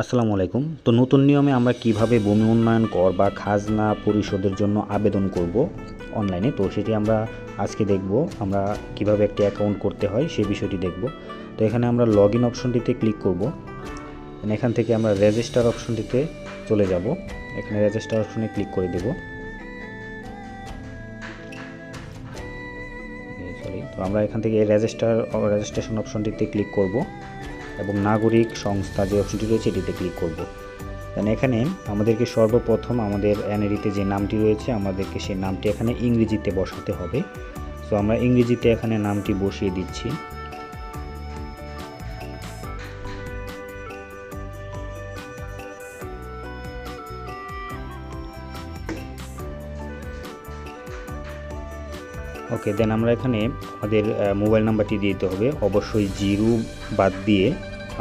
আসসালামু আলাইকুম। তো নতুন নিয়মে আমরা কীভাবে ভূমি উন্নয়ন কর বা খাজনা পরিশোধের জন্য আবেদন করব অনলাইনে? তো সেটি আমরা আজকে দেখব, আমরা কীভাবে একটি অ্যাকাউন্ট করতে হয় সেই বিষয়টি দেখব। তো এখানে আমরা লগ ইন অপশনটিতে ক্লিক করব এখান থেকে আমরা রেজিস্টার অপশনটিতে চলে যাব। এখানে রেজিস্টার অপশনে ক্লিক করে দেব। তো আমরা এখান থেকে রেজিস্টার রেজিস্ট্রেশন অপশনটিতে ক্লিক করব। এবং নাগরিক সংস্থা যে অপশনটি রয়েছে এটিতে ক্লিক করব। দেন এখানে আমাদেরকে সর্বপ্রথম আমাদের এনএডিতে যে নামটি রয়েছে, আমাদেরকে সেই নামটি এখানে ইংরেজিতে বসাতে হবে। তো আমরা ইংরেজিতে এখানে নামটি বসিয়ে দিচ্ছি। ওকে দেন আমরা এখানে আমাদের মোবাইল নাম্বারটি দিতে হবে। অবশ্যই জিরো বাদ দিয়ে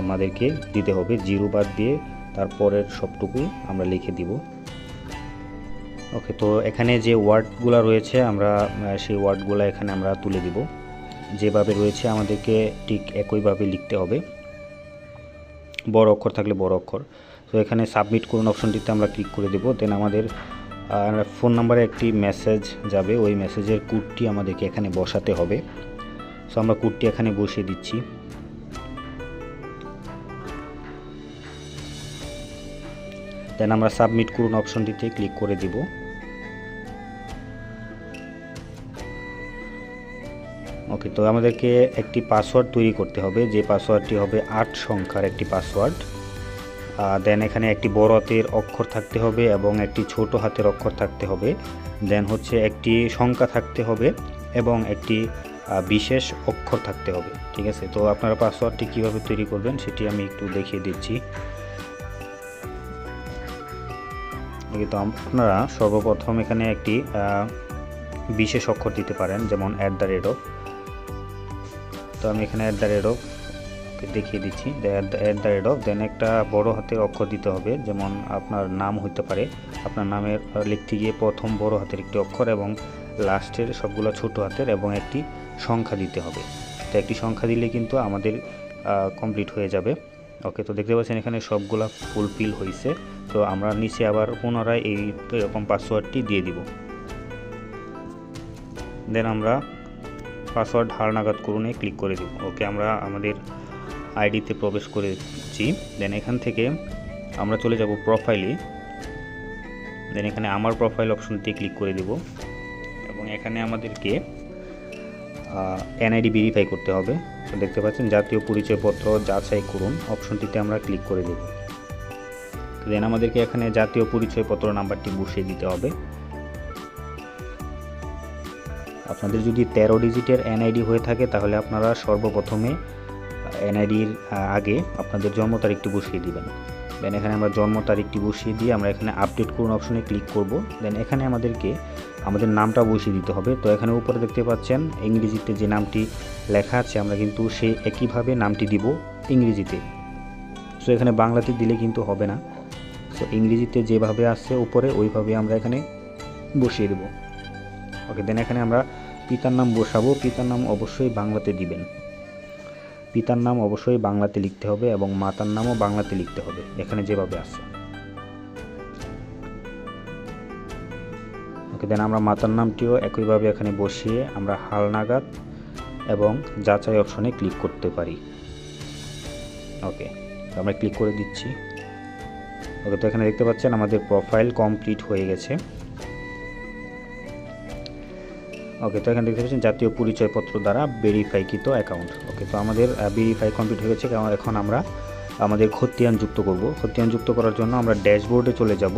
আমাদেরকে দিতে হবে। জিরো বাদ দিয়ে তারপরের সবটুকু আমরা লিখে দিব। ওকে তো এখানে যে ওয়ার্ডগুলো রয়েছে, আমরা সেই ওয়ার্ডগুলো এখানে আমরা তুলে দিব। যেভাবে রয়েছে আমাদেরকে ঠিক একইভাবে লিখতে হবে। বড় অক্ষর থাকলে বড় অক্ষর। তো এখানে সাবমিট করুন অপশনটিতে আমরা ক্লিক করে দেব। দেন আমাদের ফোন নাম্বারে একটি মেসেজ যাবে। ওই মেসেজের কুটটি আমাদেরকে এখানে বসাতে হবে। সো আমরা কুটটি এখানে বসিয়ে দিচ্ছি। দেন আমরা সাবমিট করুন অপশনটিতে ক্লিক করে দিব। ওকে তো আমাদেরকে একটি পাসওয়ার্ড তৈরি করতে হবে। যে পাসওয়ার্ডটি হবে আট সংখ্যার একটি পাসওয়ার্ড দেন এখানে একটি বড় হাতের অক্ষর থাকতে হবে এবং একটি ছোট হাতের অক্ষর থাকতে হবে। দেন হচ্ছে একটি সংখ্যা থাকতে হবে এবং একটি বিশেষ অক্ষর থাকতে হবে। ঠিক আছে? তো আপনারা পাসওয়ার্ডটি কীভাবে তৈরি করবেন সেটি আমি একটু দেখিয়ে দিচ্ছি। তো, আপনারা সর্বপ্রথম এখানে একটি বিশেষ অক্ষর দিতে পারেন, যেমন অ্যাট দ্য রেট অফ তো আমি এখানে অ্যাট দ্য রেট অফ দেখিয়ে দিচ্ছি। At the rate of then একটা বড় হাতের অক্ষর দিতে হবে, যেমন আপনার নাম হইতে পারে। আপনার নামের লিখতে গিয়ে প্রথম বড় হাতের একটি অক্ষর এবং লাস্টের সবগুলো ছোট হাতের এবং একটি সংখ্যা দিতে হবে। তো একটি সংখ্যা দিলে কিন্তু আমাদের কমপ্লিট হয়ে যাবে। ওকে তো দেখতে পাচ্ছেন এখানে সবগুলা ফুলফিল হয়েছে তো আমরা নিচে আবার পুনরায় এই, এরকম পাসওয়ার্ডটি দিয়ে দিব। দেন আমরা পাসওয়ার্ড হার নাগাদ করুনে ক্লিক করে দিব। ওকে আমরা আমাদের আইডিতে প্রবেশ করেছি। দেন এখান থেকে আমরা চলে যাব প্রোফাইলে দেন এখানে আমার প্রোফাইল অপশনটি ক্লিক করে দেব। এবং এখানে আমাদেরকে এনআইডি ভেরিফাই করতে হবে। তো দেখতে পাচ্ছেন, জাতীয় পরিচয়পত্র যাচাই করুন। অপশনটিতে আমরা ক্লিক করে দেব। দেন আমাদেরকে এখানে জাতীয় পরিচয়পত্র নাম্বারটি বসিয়ে দিতে হবে। আপনাদের যদি তেরো ডিজিটের এনআইডি হয়ে থাকে, তাহলে আপনারা সর্বপ্রথমে এনআইডির আগে আপনাদের জন্ম তারিখটি বসিয়ে দিবেন। দেন এখানে আমরা জন্ম তারিখটি বসিয়ে দিয়ে আমরা এখানে আপডেট করুন অপশনে ক্লিক করব। দেন এখানে আমাদেরকে, আমাদের নামটা বসিয়ে দিতে হবে। তো এখানে উপরে দেখতে পাচ্ছেন, ইংরেজিতে যে নামটি লেখা আছে, আমরা কিন্তু সে একইভাবে নামটি দিব ইংরেজিতে। সো এখানে বাংলাতে দিলে কিন্তু হবে না। সো ইংরেজিতে যেভাবে আসছে উপরে, ওইভাবে আমরা এখানে বসিয়ে দেব। ওকে দেন এখানে আমরা পিতার নাম বসাবো। পিতার নাম অবশ্যই বাংলাতে দিবেন। পিতার নাম অবশ্যই বাংলাতে লিখতে হবে এবং মাতার নামও বাংলাতে লিখতে হবে, এখানে যেভাবে আছে। ওকে দেন আমরা মাতার নামটিও একইভাবে এখানে বসিয়ে আমরা হালনাগাদ এবং যাচাই অপশনে ক্লিক করতে পারি। ওকে আমরা ক্লিক করে দিচ্ছি। ওকে তো এখানে দেখতে পাচ্ছেন আমাদের প্রোফাইল কমপ্লিট হয়ে গেছে। ওকে তো এখানে দেখতে পাচ্ছেন জাতীয় পরিচয়পত্র দ্বারা ভেরিফাইকৃত অ্যাকাউন্ট ওকে তো আমাদের ভেরিফাই কমপ্লিট হয়ে গেছে। এখন আমরা, আমাদের খতিয়ান যুক্ত করব। খতিয়ান যুক্ত করার জন্য আমরা ড্যাশবোর্ডে চলে যাব।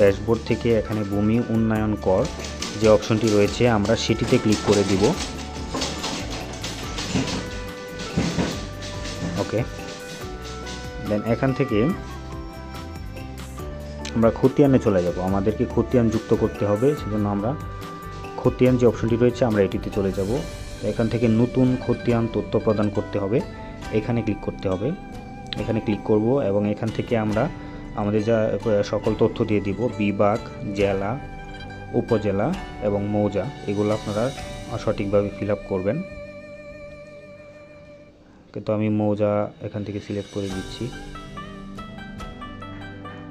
ড্যাশবোর্ড থেকে এখানে ভূমি উন্নয়ন কর যে অপশনটি রয়েছে, আমরা সেটিতে ক্লিক করে দিব। ওকে দেন এখান থেকে আমরা খতিয়ানে চলে যাব। আমাদেরকে খতিয়ান যুক্ত করতে হবে, সেজন্য আমরা খতিয়ান যে অপশনটি রয়েছে, আমরা এটিতে চলে যাব। এখান থেকে নতুন খতিয়ান তথ্য প্রদান করতে হবে। এখানে ক্লিক করতে হবে। এখানে ক্লিক করব এবং এখান থেকে আমরা আমাদের যা সকল তথ্য দিয়ে দিব। বিভাগ, জেলা, উপজেলা এবং মৌজা। এগুলো আপনারা সঠিকভাবে ফিল করবেন। কিন্তু আমি মৌজা এখান থেকে সিলেক্ট করে দিচ্ছি।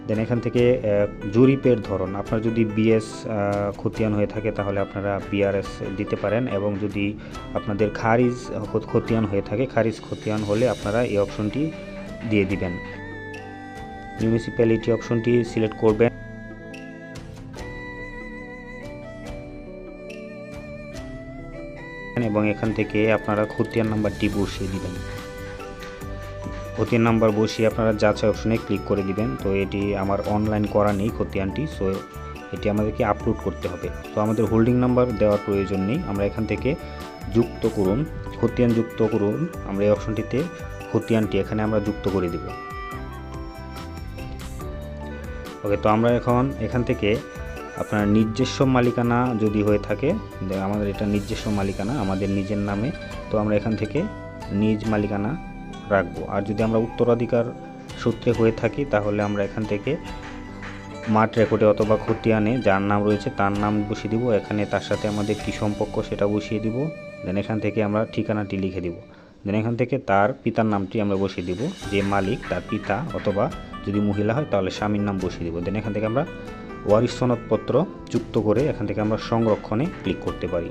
দেন এখান থেকে জরিপের ধরন। আপনার যদি বিএস খতিয়ান হয়ে থাকে, তাহলে আপনারা বিআরএস দিতে পারেন এবং যদি আপনাদের খারিজ খতিয়ান হয়ে থাকে, খারিজ খতিয়ান হলে আপনারা এই অপশনটি দিয়ে দিবেন। মিউনিসিপ্যালিটি অপশনটি সিলেক্ট করবেন। এবং এখান থেকে আপনারা খতিয়ান নাম্বারটি বসিয়ে দিবেন। খতিয়ান নাম্বার বসিয়ে আপনারা যাচাই অপশনে ক্লিক করে দিবেন। তো এটি আমার অনলাইন করা নেই খতিয়ানটি সো এটি আমাদেরকে আপলোড করতে হবে। তো আমাদের হোল্ডিং নাম্বার দেওয়ার প্রয়োজন নেই, আমরা এখান থেকে যুক্ত করুন খতিয়ান যুক্ত করুন, আমরা এই অপশনটিতে খতিয়ানটি এখানে আমরা যুক্ত করে দিব। ওকে তো আমরা এখন এখান থেকে আপনার নিজস্ব মালিকানা যদি হয়ে থাকে, আমাদের এটা নিজস্ব মালিকানা, আমাদের নিজের নামে, তো আমরা এখান থেকে নিজ মালিকানা রাখব। আর যদি আমরা উত্তরাধিকার সূত্রে হয়ে থাকি, তাহলে আমরা এখান থেকে মাঠ রেকর্ডে অথবা খতিয়ানে যার নাম রয়েছে তার নাম বসিয়ে দিব। এখানে তার সাথে আমাদের কী সম্পর্ক সেটা বসিয়ে দিব। দেন এখান থেকে আমরা ঠিকানাটি লিখে দিব। দেন এখান থেকে তার পিতার নামটি আমরা বসিয়ে দিব। যে মালিক, তার পিতা অথবা যদি মহিলা হয়, তাহলে স্বামীর নাম বসিয়ে দিব। দেন এখান থেকে আমরা ওয়ারিশ সনদপত্র যুক্ত করে এখান থেকে আমরা সংরক্ষণে ক্লিক করতে পারি।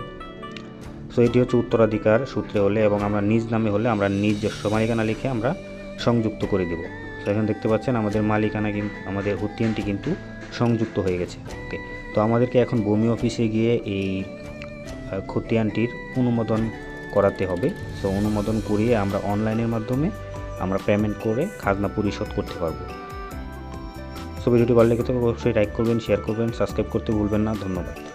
সো এটি হচ্ছে উত্তরাধিকার সূত্রে হলে এবং আমরা নিজ নামে হলে আমরা নিজস্ব মালিকানা লিখে আমরা সংযুক্ত করে দেব। তো এখন দেখতে পাচ্ছেন আমাদের মালিকানা কিন্তু আমাদের হুতিয়ানটি কিন্তু সংযুক্ত হয়ে গেছে। ওকে তো আমাদেরকে এখন ভূমি অফিসে গিয়ে এই খতিয়ানটির অনুমোদন করাতে হবে। তো অনুমোদন করিয়ে আমরা অনলাইনের মাধ্যমে আমরা পেমেন্ট করে খাজনা পরিশোধ করতে পারব। সো ভিডিওটি ভালো লেগে থাকলে অবশ্যই লাইক করবেন শেয়ার করবেন সাবস্ক্রাইব করতে ভুলবেন না। ধন্যবাদ।